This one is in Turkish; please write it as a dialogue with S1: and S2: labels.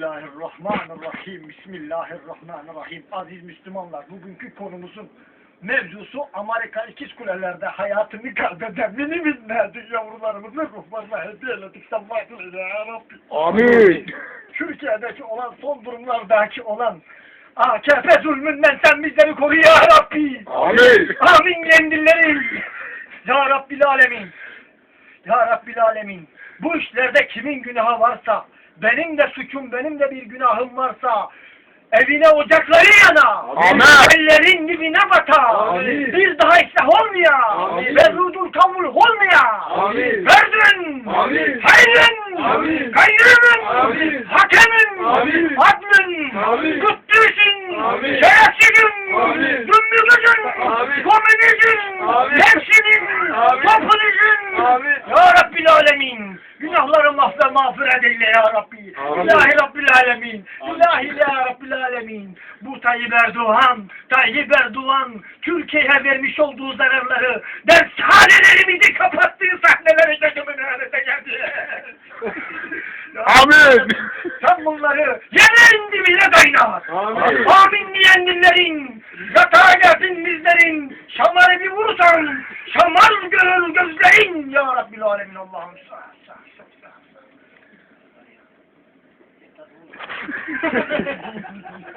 S1: Bismillahirrahmanirrahim. Bismillahirrahmanirrahim. Aziz Müslümanlar, bugünkü konumuzun mevzusu Amerika İkiz Kuleler'de hayatını kaybeden mini binlerdi yavrularımızı ruhlarına hediye ettik. Sen vahdine ya Rabbi.
S2: Amin.
S1: Türkiye'deki olan son durumlardaki olan AKP zulmünden sen bizleri koru ya Rabbi.
S2: Amin.
S1: Amin yendileri. Ya Rabbil Alemin. Ya Rabbil Alemin. Bu işlerde kimin günahı varsa, benim de suçum, benim de bir günahım varsa, evine ocakları yana,
S2: Amin.
S1: ellerin dibine bata,
S2: Amin.
S1: bir daha islah olmaya,
S2: Amin.
S1: ve rudul kamul olmaya,
S2: Amin.
S1: verdün,
S2: Amin.
S1: hayrın,
S2: Amin.
S1: hakemin,
S2: Amin.
S1: adlın,
S2: Amin. Amin.
S1: şerefsizin,
S2: Amin.
S1: nefsinin,
S2: Amin.
S1: popülizm,
S2: Amin.
S1: Ya Rabbil Alemin, günahlarımı affet mağfiret eyle ya Rabbi. İlahi Rabbil Alemin, İlahi ya Rabbil Alemin. Bu Tayyip Erdoğan, Tayyip Erdoğan, Türkiye'ye vermiş olduğu zararları, dershanelerimizi kapattığı sahnelere gözümün önüne geldi.
S2: Amin.
S1: Sen bunları yerin dibine kaynar.
S2: Amin.
S1: Amin diyen dillerin, yatağa gelsin bizlerin, şamarı bir vursan, Rabbil Alemin Allah'ım sağ sağ sağ sağ.